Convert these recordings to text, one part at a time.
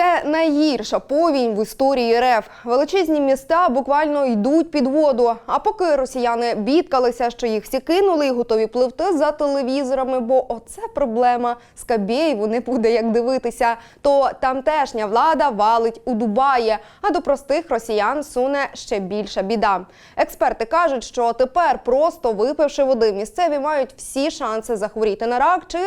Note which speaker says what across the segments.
Speaker 1: Це найгірша повінь в історії РФ. Величезні міста буквально йдуть під воду. А поки росіяни бідкалися, що їх всі кинули і готові пливти за телевізорами, бо оце проблема. Скабєєву не буде як дивитися. То тамтешня влада валить у Дубаї, а до простих росіян суне ще більша біда. Експерти кажуть, що тепер, просто випивши води, місцеві мають всі шанси захворіти на рак чи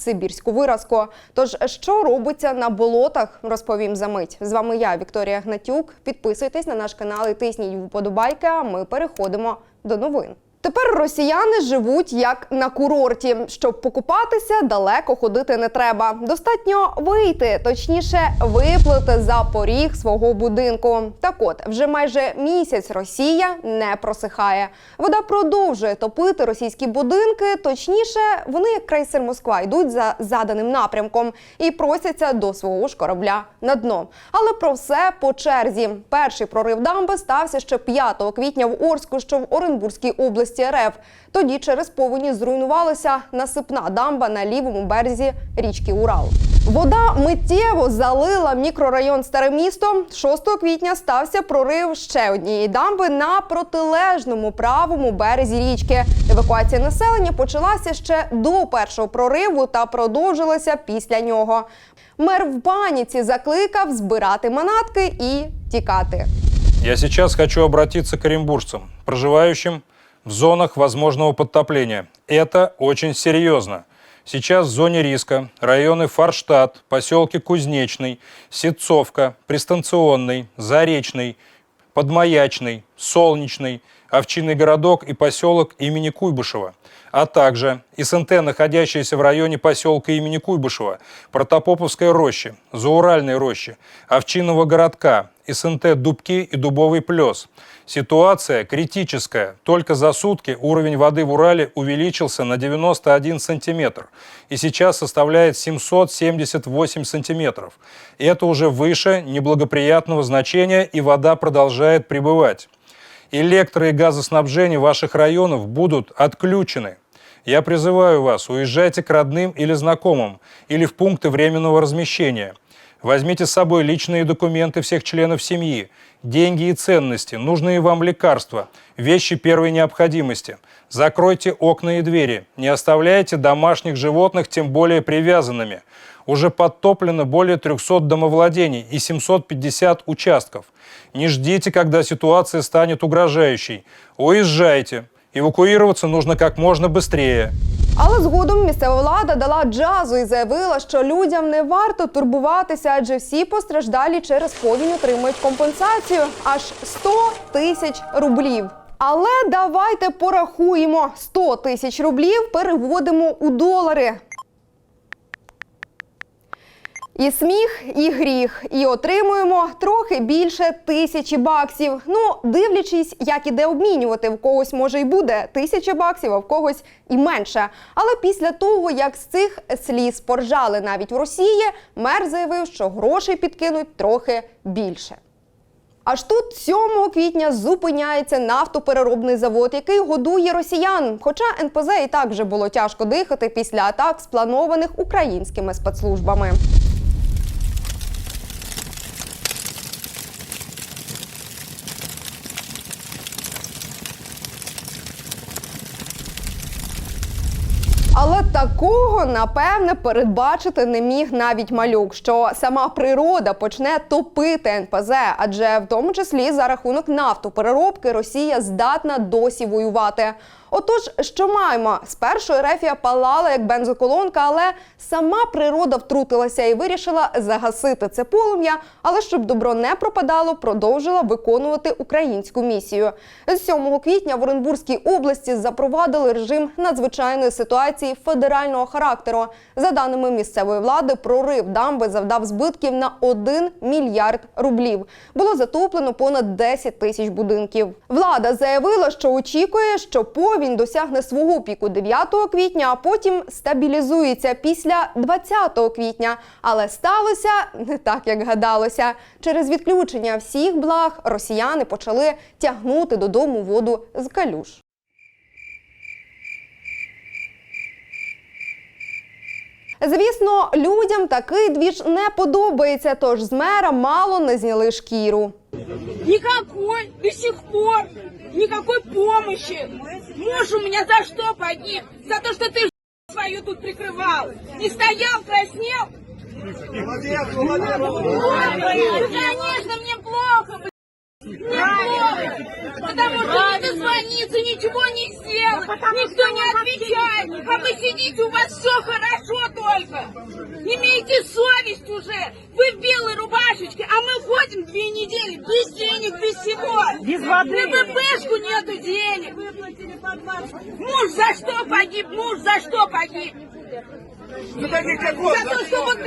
Speaker 1: сибірську виразку. Тож, що робиться на болотах, розповім за мить. З вами я, Вікторія Гнатюк. Підписуйтесь на наш канал і тисніть вподобайки. А ми переходимо до новин. Тепер росіяни живуть як на курорті. Щоб покупатися, далеко ходити не треба. Достатньо вийти, точніше, виплити за поріг свого будинку. Так от, вже майже місяць Росія не просихає. Вода продовжує топити російські будинки. Точніше, вони як крейсер Москва йдуть за заданим напрямком і просяться до свого ж корабля на дно. Але про все по черзі. Перший прорив дамби стався ще 5 квітня в Орську, що в Оренбурзькій області РФ. Тоді через повені зруйнувалася насипна дамба на лівому березі річки Урал. Вода миттєво залила мікрорайон Старе місто. 6 квітня стався прорив ще однієї дамби на протилежному правому березі річки. Евакуація населення почалася ще до першого прориву та продовжилася після нього. Мер в паніці закликав збирати манатки і тікати.
Speaker 2: Я сейчас хочу обратиться к оренбуржцам, проживающим в зонах возможного подтопления. Это очень серьезно. Сейчас в зоне риска районы Форштадт, поселки Кузнечный, Ситцовка, Пристанционный, Заречный, Подмаячный, Солнечный, Овчинный городок и поселок имени Куйбышева, а также СНТ, находящиеся в районе поселка имени Куйбышева, Протопоповской рощи, Зауральной рощи, Овчинного городка, СНТ Дубки и Дубовый плес. Ситуация критическая. Только за сутки уровень воды в Урале увеличился на 91 сантиметр и сейчас составляет 778 сантиметров. Это уже выше неблагоприятного значения, и вода продолжает прибывать. Электро- и газоснабжение ваших районов будут отключены. Я призываю вас, уезжайте к родным или знакомым, или в пункты временного размещения. Возьмите с собой личные документы всех членов семьи, деньги и ценности, нужные вам лекарства, вещи первой необходимости. Закройте окна и двери, не оставляйте домашних животных, тем более привязанными. Уже подтоплено более 300 домовладений и 750 участков. Не ждите, когда ситуация станет угрожающей. Уезжайте. Эвакуироваться нужно как можно быстрее.
Speaker 1: Але згодом місцева влада дала джазу і заявила, що людям не варто турбуватися, адже всі постраждалі через повінь отримують компенсацію аж 100 тисяч рублів. Але давайте порахуємо 100 тисяч рублів переводимо у долари. І сміх, і гріх, і отримуємо трохи більше тисячі баксів. Ну, дивлячись, як іде обмінювати, в когось може й буде тисяча баксів, а в когось і менше. Але після того, як з цих сліз поржали навіть в Росії, мер заявив, що грошей підкинуть трохи більше. Аж тут 7 квітня зупиняється нафтопереробний завод, який годує росіян. Хоча НПЗ і так вже було тяжко дихати після атак, спланованих українськими спецслужбами. Але такого напевне передбачити не міг навіть малюк, що сама природа почне топити НПЗ, адже в тому числі за рахунок нафтопереробки Росія здатна досі воювати. Отож, що маємо? Спершу Ерефія палала як бензоколонка, але сама природа втрутилася і вирішила загасити це полум'я. Але щоб добро не пропадало, продовжила виконувати українську місію. З 7 квітня в Оренбурзькій області запровадили режим надзвичайної ситуації федерального характеру. За даними місцевої влади, прорив дамби завдав збитків на 1 мільярд рублів. Було затоплено понад 10 тисяч будинків. Влада заявила, що очікує, що повінь досягне свого піку 9 квітня, а потім стабілізується після 20 квітня. Але сталося не так, як гадалося. Через відключення всіх благ росіяни почали тягнути додому воду з калюш. Звісно, людям такий двіж не подобається, тож з мера мало не зняли шкіру.
Speaker 3: Никакой, до сих пор, никакой помощи. Муж у меня за что погиб? За то, что ты свою тут прикрывал. Не стоял, краснел. Ну, Конечно, мне плохо, плохо. Потому что не дозвониться, ничего не сделать. Никто не отвечает. А вы сидите, у вас все хорошо только. Имейте совесть уже. Вы в белой рубашечке, а мы ходим две недели без денег, без всего. Без воды. На ВПшку нету денег. Муж за что погиб? Муж за что погиб? За то, что вот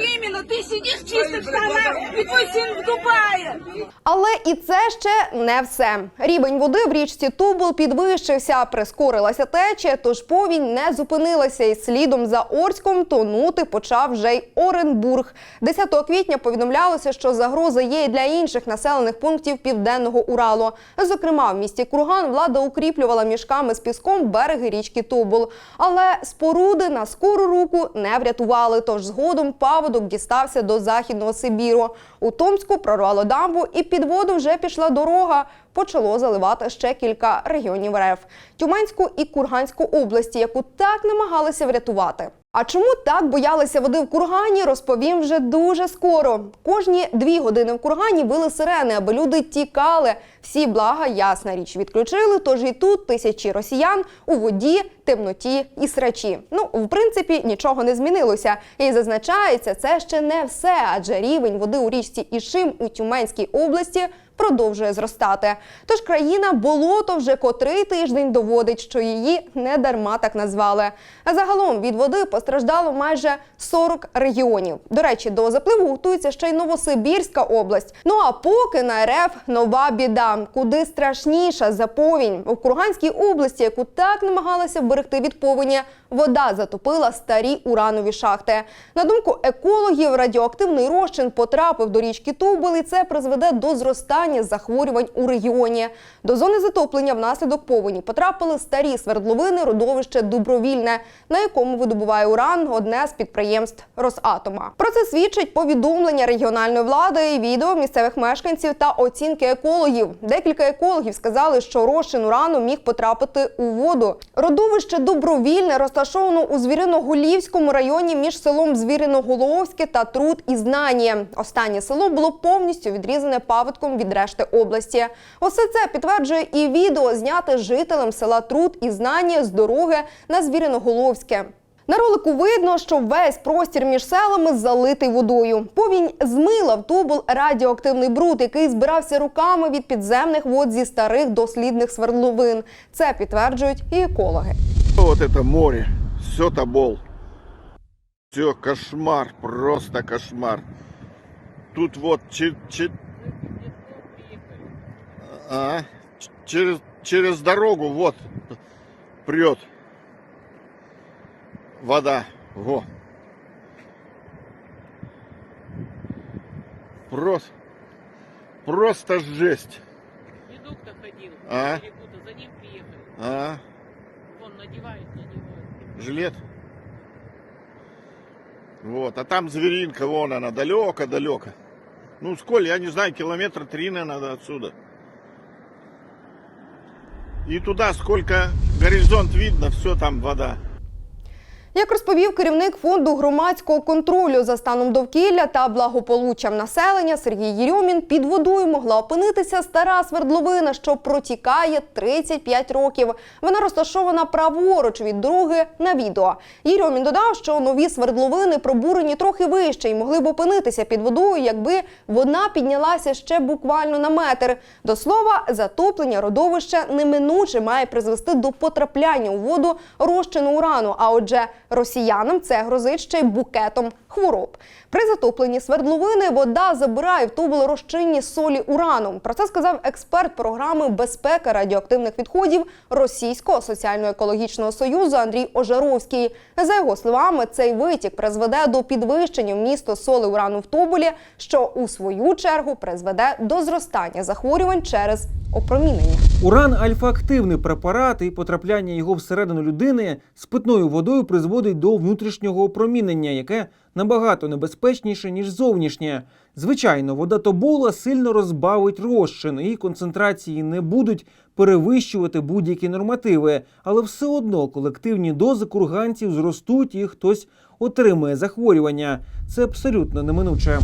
Speaker 3: именно ты сидишь в чистых штанах, и твой сын в Дубае.
Speaker 1: Але і це ще не все. Рівень води в річці Тубул підвищився, прискорилася течія, тож повінь не зупинилася, і слідом за Орськом тонути почав вже й Оренбург. 10 квітня повідомлялося, що загроза є і для інших населених пунктів південного Уралу. Зокрема, в місті Курган влада укріплювала мішками з піском береги річки Тубул. Але споруди на скору руку не врятували. Тож згодом паводок дістався до західного Сибіру. У Томську прорвало дамбу, і під воду вже пішла дорога. Почало заливати ще кілька регіонів РФ – Тюменську і Курганську області, яку так намагалися врятувати. А чому так боялися води в кургані, розповім вже дуже скоро. Кожні дві години в кургані били сирени, аби люди тікали. Всі блага, ясна річ, відключили. Тож і тут тисячі росіян у воді, темноті і срачі. Ну, в принципі, нічого не змінилося. І зазначається, це ще не все, адже рівень води у річці Ішим у Тюменській області продовжує зростати. Тож країна болото вже котрий тиждень доводить, що її не дарма так назвали. А загалом від води постраждало майже 40 регіонів. До речі, до запливу готується ще й Новосибірська область. Ну а поки на РФ нова біда, куди страшніша за повінь у Курганській області, яку так намагалися вберегти від повені. Вода затопила старі уранові шахти. На думку екологів, радіоактивний розчин потрапив до річки Тубил, і це призведе до зростання захворювань у регіоні. До зони затоплення внаслідок повені потрапили старі свердловини родовище Добровільне, на якому видобуває уран одне з підприємств Росатома. Про це свідчить повідомлення регіональної влади, відео місцевих мешканців та оцінки екологів. Декілька екологів сказали, що розчин урану міг потрапити у воду. Родовище Добровільне розташовано у Звіриноголівському районі між селом Звіриноголовське та Труд і Знання. Останнє село було повністю відрізане паводком від решти області. Усе це підтверджує і відео, зняте жителем села Труд і Знання з дороги на Звіриноголовське. На ролику видно, що весь простір між селами залитий водою. Повінь змила в тубул радіоактивний бруд, який збирався руками від підземних вод зі старих дослідних свердловин. Це підтверджують і екологи.
Speaker 4: Вот это море, все тобол. Все, кошмар, просто кошмар. Тут вот А, через, через дорогу вот прет вода. Во. Просто, просто жесть.
Speaker 5: Дедок-то ходил,
Speaker 4: А?
Speaker 5: за ним приехали.
Speaker 4: А,
Speaker 5: Вон надевает, надевает.
Speaker 4: жилет. Вот, а там зверинка, вон она, далеко-далеко. Ну, сколь, я не знаю, километра три, наверное, отсюда. И туда сколько горизонт видно, все там вода.
Speaker 1: Як розповів керівник фонду громадського контролю за станом довкілля та благополуччям населення Сергій Єрьомін, під водою могла опинитися стара свердловина, що протікає 35 років. Вона розташована праворуч від дороги на відео. Єрьомін додав, що нові свердловини пробурені трохи вище і могли б опинитися під водою, якби вона піднялася ще буквально на метр. До слова, затоплення родовища неминуче має призвести до потрапляння у воду розчину урану. А отже, росіянам це грозить ще й букетом хвороб. При затопленні свердловини вода забирає в тубул розчинні солі урану. Про це сказав експерт програми безпека радіоактивних відходів Російського соціально-екологічного союзу Андрій Ожаровський. За його словами, цей витік призведе до підвищення вмісту соли урану в тубулі, що у свою чергу призведе до зростання захворювань через опромінення.
Speaker 6: Уран альфа-активний препарат, і потрапляння його всередину людини з питною водою призводить до внутрішнього опромінення, яке набагато небезпечніше, ніж зовнішнє. Звичайно, вода тобола сильно розбавить розчин, і концентрації не будуть перевищувати будь-які нормативи, але все одно колективні дози курганців зростуть і хтось отримає захворювання. Це абсолютно неминуче.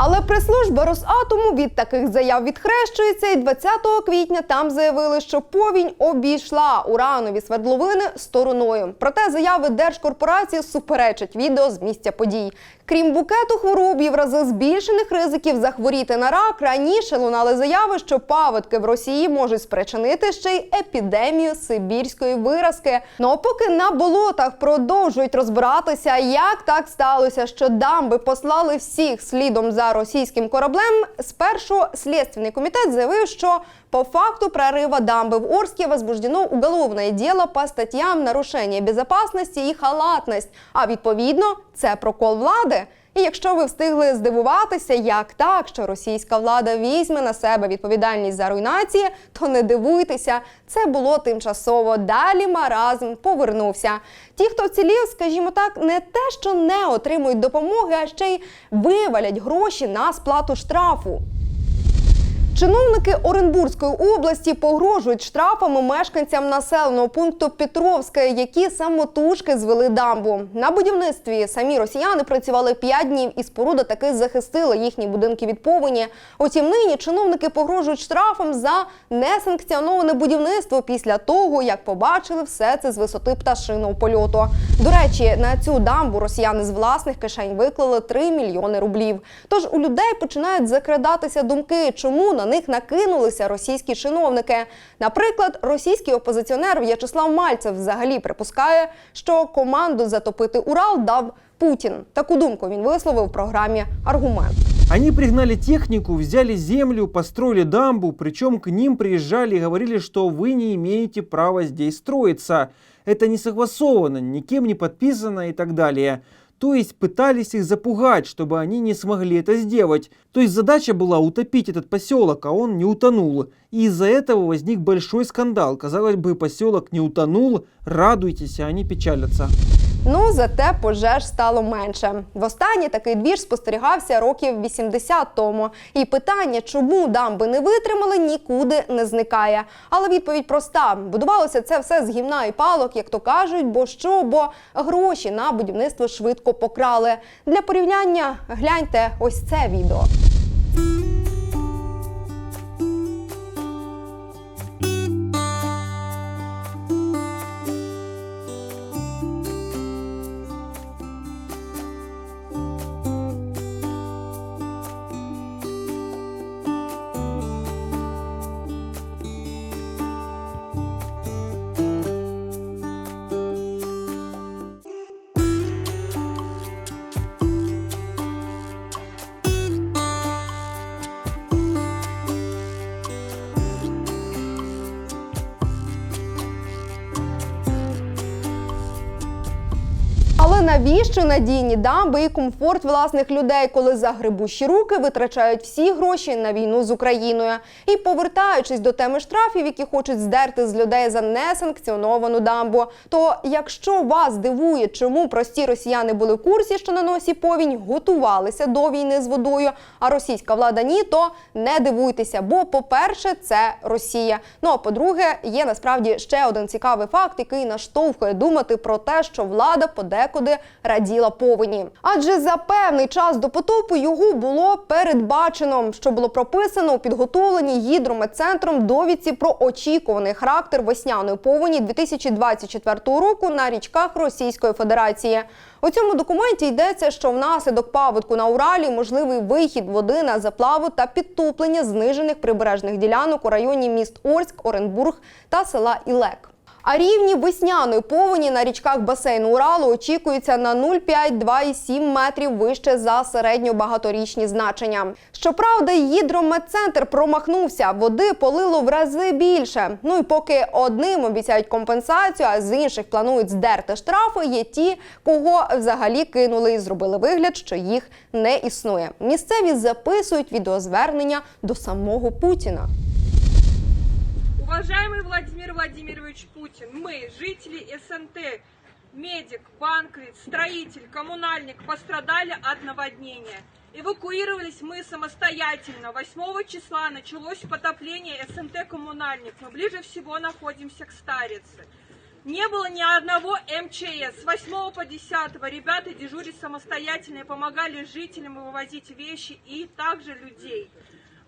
Speaker 1: Але прес-служба Росатому від таких заяв відхрещується, і 20 квітня там заявили, що повінь обійшла уранові свердловини стороною. Проте заяви держкорпорації суперечать відео з місця подій. Крім букету хвороб і в рази збільшених ризиків захворіти на рак, раніше лунали заяви, що паводки в Росії можуть спричинити ще й епідемію сибірської виразки. Ну а поки на болотах продовжують розбиратися, як так сталося, що дамби послали всіх слідом за російським кораблем. Спершу слідственний комітет заявив, що по факту прорыва дамбы в Орске возбуждено уголовное дело по статтям нарушення безопасности і халатність. А відповідно, це прокол влади. І якщо ви встигли здивуватися, як так, що російська влада візьме на себе відповідальність за руйнації, то не дивуйтеся, це було тимчасово. Далі маразм повернувся. Ті, хто вцілів, скажімо так, не те, що не отримують допомоги, а ще й вивалять гроші на сплату штрафу. Чиновники Оренбурзької області погрожують штрафами мешканцям населеного пункту Петровське, які самотужки звели дамбу. На будівництві самі росіяни працювали 5 днів, і споруда таки захистила їхні будинки від повені. Утім, нині чиновники погрожують штрафом за несанкціоноване будівництво після того, як побачили все це з висоти пташиного польоту. До речі, на цю дамбу росіяни з власних кишень виклали 3 мільйони рублів. Тож у людей починають закрадатися думки, чому на них накинулися російські чиновники. Наприклад, російський опозиціонер В'ячеслав Мальцев взагалі припускає, що команду затопити Урал дав Путін. Таку думку він висловив в програмі Аргумент.
Speaker 6: Они пригнали технику, взяли землю, построили дамбу, причем к ним приезжали и говорили, что вы не имеете права здесь строиться. Это не согласовано, никем не подписано и так далее. То есть пытались их запугать, чтобы они не смогли это сделать. То есть задача была утопить этот поселок, а он не утонул. И из-за этого возник большой скандал. Казалось бы, поселок не утонул, радуйтесь, а они печалятся.
Speaker 1: Ну, зате пожеж стало менше. Востаннє такий двіж спостерігався років 80 тому. І питання, чому дамби не витримали, нікуди не зникає. Але відповідь проста: будувалося це все з гівна і палок, як то кажуть, бо що, бо гроші на будівництво швидко покрали. Для порівняння гляньте ось це відео. Але навіщо надійні дамби і комфорт власних людей, коли загребущі руки витрачають всі гроші на війну з Україною? І повертаючись до теми штрафів, які хочуть здерти з людей за несанкціоновану дамбу, то якщо вас дивує, чому прості росіяни були в курсі, що на носі повінь готувалися до війни з водою, а російська влада ні, то не дивуйтеся. Бо, по-перше, це Росія. Ну а по-друге, є насправді ще один цікавий факт, який наштовхує думати про те, що влада подекуди раділа повені. Адже за певний час до потопу його було передбачено, що було прописано у підготовленій гідрометцентром довідці про очікуваний характер весняної повені 2024 року на річках Російської Федерації. У цьому документі йдеться, що внаслідок паводку на Уралі можливий вихід води на заплаву та підтоплення знижених прибережних ділянок у районі міст Орськ, Оренбург та села Ілек. А рівні весняної повені на річках басейну Уралу очікуються на 0,5-2,7 метрів вище за середньобагаторічні значення. Щоправда, гідрометцентр промахнувся, води полило в рази більше. Ну і поки одним обіцяють компенсацію, а з інших планують здерти штрафи, є ті, кого взагалі кинули і зробили вигляд, що їх не існує. Місцеві записують відеозвернення до самого Путіна.
Speaker 7: Уважаемый Владимир Владимирович Путин, мы, жители СНТ, медик, банковец, строитель, коммунальник, пострадали от наводнения. Эвакуировались мы самостоятельно. 8 числа началось потопление СНТ «Коммунальник». Мы ближе всего находимся к Старице. Не было ни одного МЧС. С 8 по 10 ребята дежурили самостоятельно и помогали жителям вывозить вещи и также людей.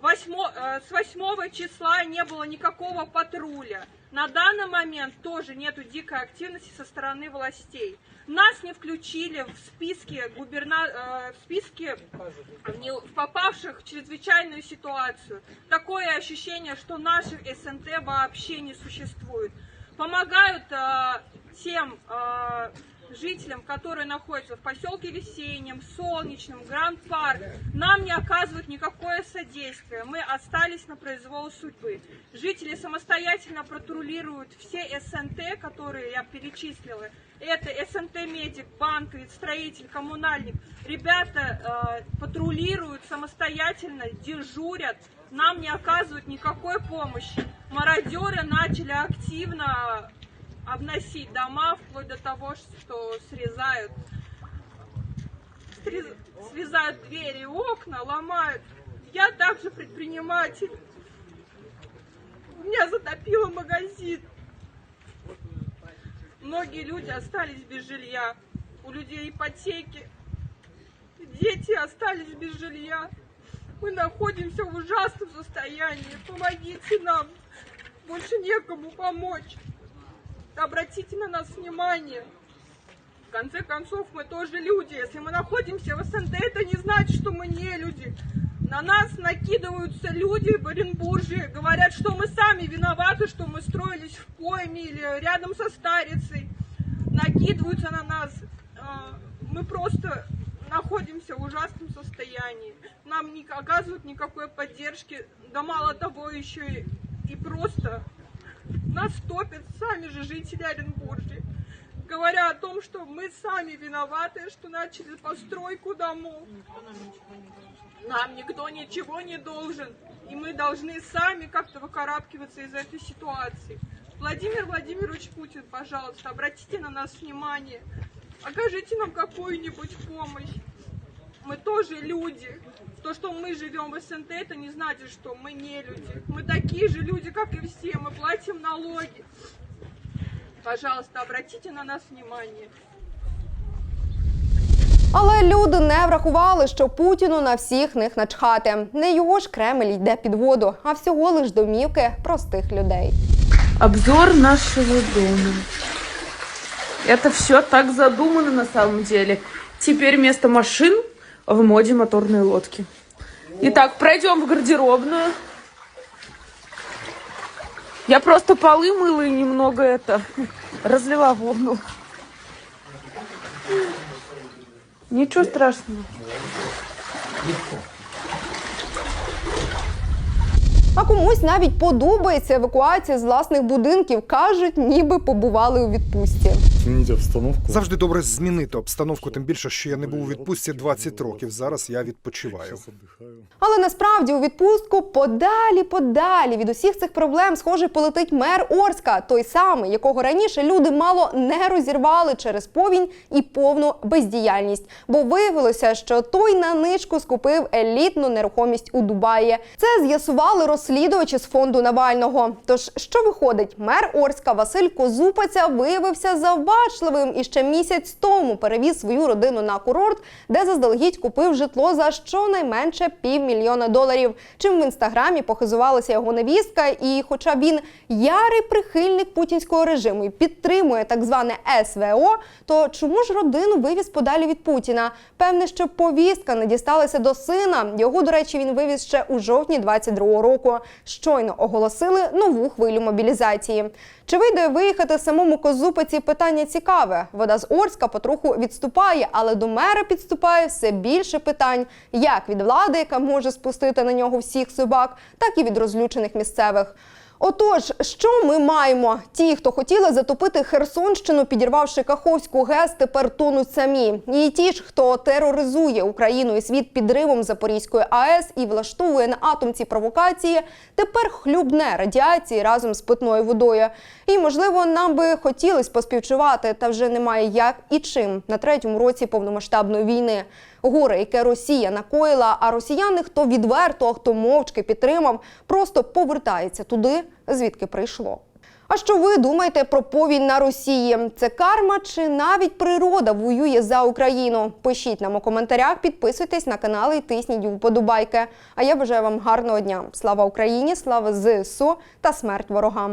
Speaker 7: Восьмо- э, с 8 числа не было никакого патруля. На данный момент тоже нету дикой активности со стороны властей. Нас не включили в списке губерна... э, в в попавших в чрезвычайную ситуацию. Такое ощущение, что наших СНТ вообще не существует. Помогают э, тем жителям, которые находятся в поселке Весеннем, Солнечном, Гранд Парк, нам не оказывают никакое содействие. Мы остались на произвол судьбы. Жители самостоятельно патрулируют все СНТ, которые я перечислила. Это СНТ Медик, банковец, строитель, коммунальник. Ребята э, патрулируют самостоятельно, дежурят, нам не оказывают никакой помощи. Мародеры начали активно обносить дома, вплоть до того, что срезают, срез- срезают двери и окна, ломают. Я также предприниматель. У меня затопило магазин. Многие люди остались без жилья. У людей ипотеки. Дети остались без жилья. Мы находимся в ужасном состоянии. Помогите нам. Больше некому помочь. Обратите на нас внимание. В конце концов, мы тоже люди. Если мы находимся в СНТ, это не значит, что мы не люди. На нас накидываются люди в Оренбурге, говорят, что мы сами виноваты, что мы строились в пойме или рядом со старицей. Накидываются на нас. А, Мы просто находимся в ужасном состоянии. Нам не оказывают никакой поддержки. Да мало того, еще и, и просто нас топят сами же жители Оренбуржья, говоря о том, что мы сами виноваты, что начали постройку домов. Нам никто ничего не должен, и мы должны сами как-то выкарабкиваться из этой ситуации. Владимир Владимирович Путин, пожалуйста, обратите на нас внимание, окажите нам какую-нибудь помощь. Мы тоже люди. То, что мы живем в СНТ, это не значит, что мы не люди. Мы такие же люди, как и все. Мы платим налоги. Пожалуйста, обратите на нас внимание.
Speaker 1: Але люди не врахували, що Путіну на всіх них начхати. Не його ж Кремль йде під воду, а всього лиш домівки простих людей.
Speaker 8: Обзор нашего дома. Это все так задумано на самом деле. Теперь вместо машин в моде моторные лодки. Итак, пройдем в гардеробную. Я просто полы мыла и немного это разлила воду. Ничего страшного.
Speaker 1: А комусь навіть подобається евакуація з власних будинків. кажуть, ніби побували у відпустці.
Speaker 9: Змініть обстановку.
Speaker 10: Завжди добре змінити обстановку, тим більше, що я не був у відпустці 20 років. Зараз я відпочиваю.
Speaker 1: Але насправді у відпустку подалі, подалі від усіх цих проблем, схоже, полетить мер Орська, той самий, якого раніше люди мало не розірвали через повінь і повну бездіяльність. Бо виявилося, що той на нишку скупив елітну нерухомість у Дубаї. Це з'ясували розслідувачі з фонду Навального. Тож що виходить, мер Орська Василь Козупаця виявився завбачливим і ще місяць тому перевіз свою родину на курорт, де заздалегідь купив житло за щонайменше півмільйона доларів. Чим в інстаграмі похизувалася його невістка. І, хоча він ярий прихильник путінського режиму і підтримує так зване СВО, то чому ж родину вивіз подалі від Путіна? Певне, що повістка не дісталася до сина. Його, до речі, він вивіз ще у жовтні 22-го року. Щойно оголосили нову хвилю мобілізації. Чи вийде виїхати самому Козупиці? Питання цікаве. Вода з Орська потроху відступає, але до мера підступає все більше питань, як від влади, яка може спустити на нього всіх собак, так і від розлючених місцевих. Отож, що ми маємо? Ті, хто хотіли затопити Херсонщину, підірвавши Каховську ГЕС, тепер тонуть самі. І ті ж, хто тероризує Україну і світ підривом Запорізької АЕС і влаштовує на атомці провокації, тепер хлюбне радіації разом з питною водою. І можливо, нам би хотілося поспівчувати, та вже немає як і чим на третьому році повномасштабної війни. Горе, яке Росія накоїла, а росіяни, хто відверто, а хто мовчки підтримав, просто повертається туди, звідки прийшло. А що ви думаєте про повінь на Росії? Це карма чи навіть природа воює за Україну? Пишіть нам у коментарях, підписуйтесь на канал і тисніть вподобайки. А я бажаю вам гарного дня. Слава Україні, слава ЗСУ та смерть ворогам!